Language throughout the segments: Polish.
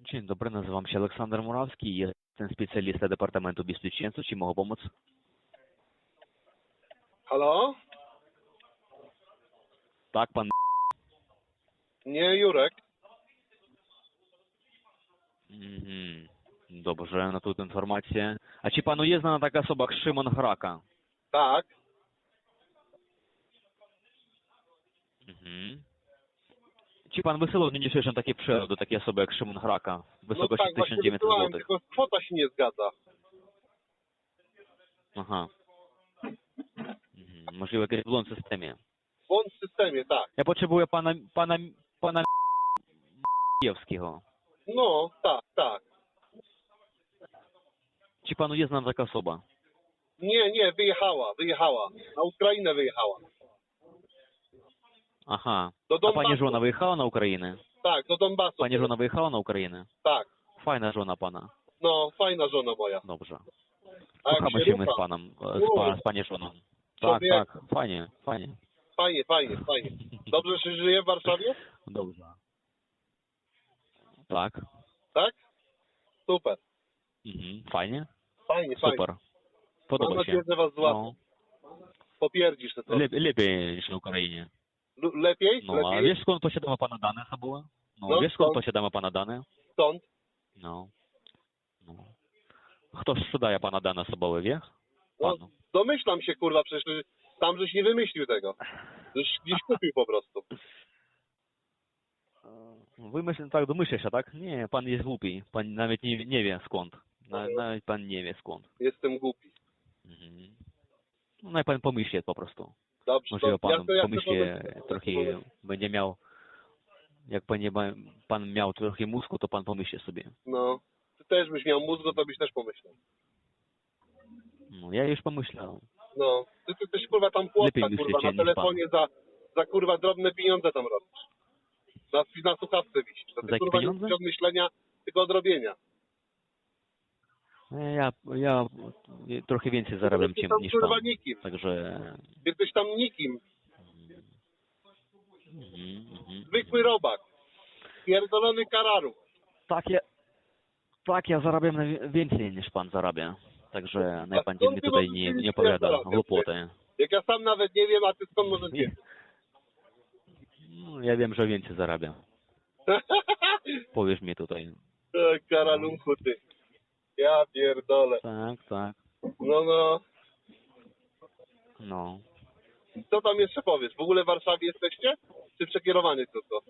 Dzień dobry, nazywam się Aleksander Murawski, jestem specjalista Departamentu Bezpieczeństwa. Czy mogę pomóc? Halo? Tak, pan. Nie, Jurek. Mhm. Dobrze, no tu informacje. A czy panu jest znana taka osoba jak Szymon Hraka? Tak. Mhm. Czy pan wysyłał w dniu dzisiejszym takie przelew do takiej osoby jak Szymon Hraka? w No Wysokości tak, właśnie 1900 wysyłałem, zł. tylko kwota się nie zgadza. Aha. Mhm. Możliwe jakiś błąd w systemie. Błąd w systemie, tak. Ja potrzebuję pana, pana, pana Mijewskiego. No, tak, tak. Czy panu jest znana taka osoba? Nie, nie, wyjechała, wyjechała. Na Ukrainę wyjechała. Aha. Do A Donbasu. pani żona wyjechała na Ukrainę? Tak, do Donbasu. Pani żona wyjechała na Ukrainę? Tak. Fajna żona pana. No, fajna żona moja. Dobrze. A jak Kochamy się się my rucha? z panem, e, z, pa, z pani żoną. Tak, Człowiek. tak, fajnie, fajnie. Fajnie, fajnie, fajnie. Dobrze się żyje w Warszawie? Dobrze. Tak. Tak? Super. Mhm. Fajnie? Fajnie, fajnie. Super. Mam Podoba nadzieję, się. że was złapą. No, Popierdzisz to. lep, lepiej niż na Ukrainie. L- Lepiej? No, a Lepiej? wiesz skąd posiadamy pana dane osobowe? No, No, wiesz skąd skąd? posiadamy pana dane? Stąd? No. no. Kto sprzedaje pana dane osobowe, wie? No, Panu. domyślam się, kurwa, przecież tam żeś nie wymyślił tego. Żeś gdzieś kupił po prostu. Wymyśl, tak, domyślę się, tak? Nie, pan jest głupi. Pan nawet nie, nie wie skąd. Na, nawet pan nie wie skąd. Jestem głupi. Mhm. No i pan pomyśli po prostu. Dobrze, to pan ja to, trochę, będzie miał, jak pan, nie, ma- pan miał trochę mózgu, to pan pomyśli sobie. No, ty też byś miał mózgu, to byś też pomyślał. No, ja już pomyślałem. No, ty, ty też kurwa tam płotka, Lepiej kurwa, na niż telefonie za, za kurwa drobne pieniądze tam robisz. Na, na słuchawce wisisz. To ty Za kurwa pieniądze? jesteś od myślenia, tylko od robienia. E, Ja, ja trochę więcej zarabiam Ty cię, tam niż kurwa pan. nikim. Także... Jesteś tam nikim. Mhm, mhm. Zwykły robak. Pierdolony kararu. Tak, ja, tak, ja zarabiam więcej niż pan zarabia. Także niech pan mi tutaj nie, nie opowiada głupoty. Jak ja sam nawet nie wiem, a ty skąd możesz wiedzieć? No, ja wiem, że więcej zarabiam. Powiesz mi tutaj. Karalunku ty. Ja pierdolę. Tak, tak. No, no. No. Co tam jeszcze powiesz? W ogóle w Warszawie jesteście? Czy przekierowany tylko?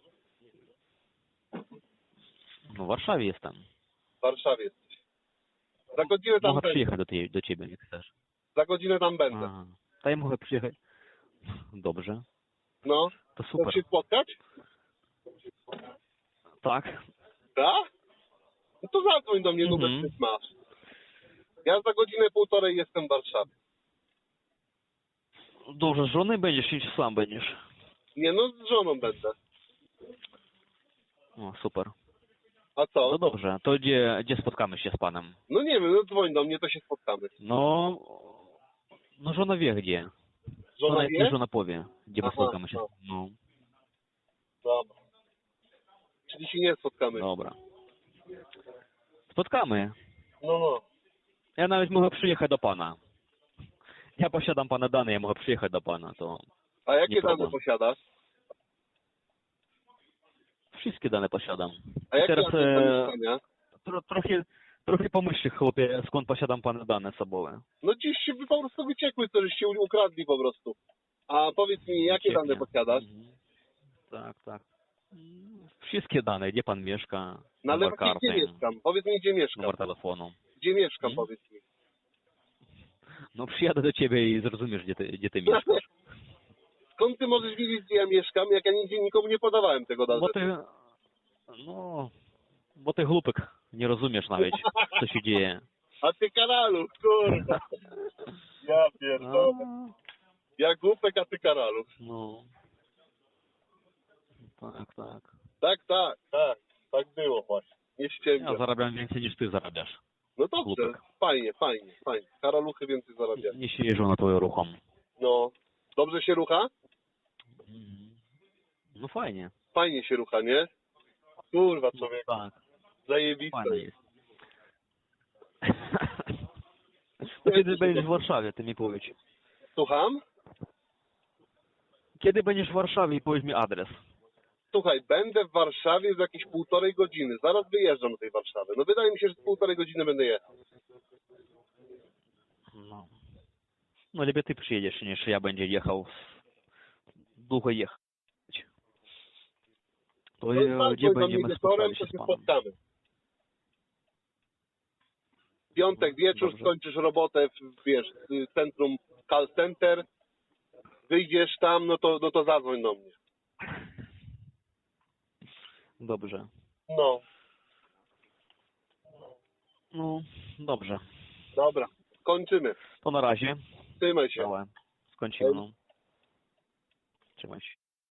No w Warszawie jestem. W Warszawie jesteś. Za godzinę tam Mogę będę. przyjechać do, tej, do ciebie, jak chcesz. Za godzinę tam będę. Aha. To ja mogę przyjechać. Dobrze. No. To Chcesz super. się spotkać? Tak. Tak? No to zadzwoń do mnie, Mhm. numer ty masz. Ja za godzinę półtorej jestem w Warszawie. Dobrze, z żony będziesz, czy sam będziesz? Nie no, z żoną będę. O, super. A co? No dobrze, to gdzie, gdzie spotkamy się z panem? No nie wiem, no dzwoń do mnie, to się spotkamy. No, no żona wie gdzie. Żona Żona, wie? żona powie, gdzie Aha, spotkamy się. no. No, Dobra. Czyli się nie spotkamy. dobra. Spotkamy. No, no. Ja nawet mogę przyjechać do pana. Ja posiadam pana dane, ja mogę przyjechać do pana, to A jakie dane posiadasz? wszystkie dane posiadam. A jakie Teraz, e, zamieszkania? Tro, trochę, trochę pomyśl, chłopie, skąd posiadam pana dane osobowe. No dziś się wy po prostu wyciekły, to żeście ukradli po prostu. A powiedz mi, jakie dane posiadasz? Mhm. Tak, tak. Wszystkie dane, gdzie pan mieszka, No ale numer właśnie karty, gdzie mieszkam? Powiedz mi, gdzie mieszkam. numer telefonu. Gdzie mieszkam, Mhm. powiedz mi. No przyjadę do ciebie i zrozumiesz, gdzie ty, gdzie ty mieszkasz. Skąd ty możesz wiedzieć, gdzie ja mieszkam, jak ja nigdzie nikomu nie podawałem tego Bo dane? ty, no, bo ty głupek, nie rozumiesz nawet, co się dzieje. A ty karalu, kurwa. Ja pierdolę. No, Ja głupek, a ty karalu. no. Tak, tak. Tak, tak, tak. Tak było właśnie. Nie Ja ściemniam. zarabiam więcej niż ty zarabiasz. No dobrze, głupek. fajnie, fajnie, fajnie. Karaluchy więcej zarabiają. Nie się jeżdżą na twoją ruchom. No. Dobrze się rucha? Mhm. No fajnie. Fajnie się rucha, nie? Kurwa, No, człowiek. tak. Zajebiste. Fajne jest. To kiedy będziesz w Warszawie, ty mi powiedz. Słucham? Kiedy będziesz w Warszawie, powiedz mi adres. Słuchaj, będę w Warszawie za jakieś półtorej godziny. Zaraz wyjeżdżam do tej Warszawy. No wydaje mi się, że z półtorej godziny będę jechał. No. No lepiej ty przyjedziesz, niż ja będzie jechał. Długo jechać. To No, e, tak, gdzie będziemy to się z spotkamy. Piątek wieczór, Dobrze. skończysz robotę w wiesz, w centrum call center. Wyjdziesz tam, no to, no to zadzwoń do mnie. Dobrze. No, No, dobrze. dobra. Kończymy. To na razie. Trzymaj się. Dobra. Skończymy. No. Trzymaj się.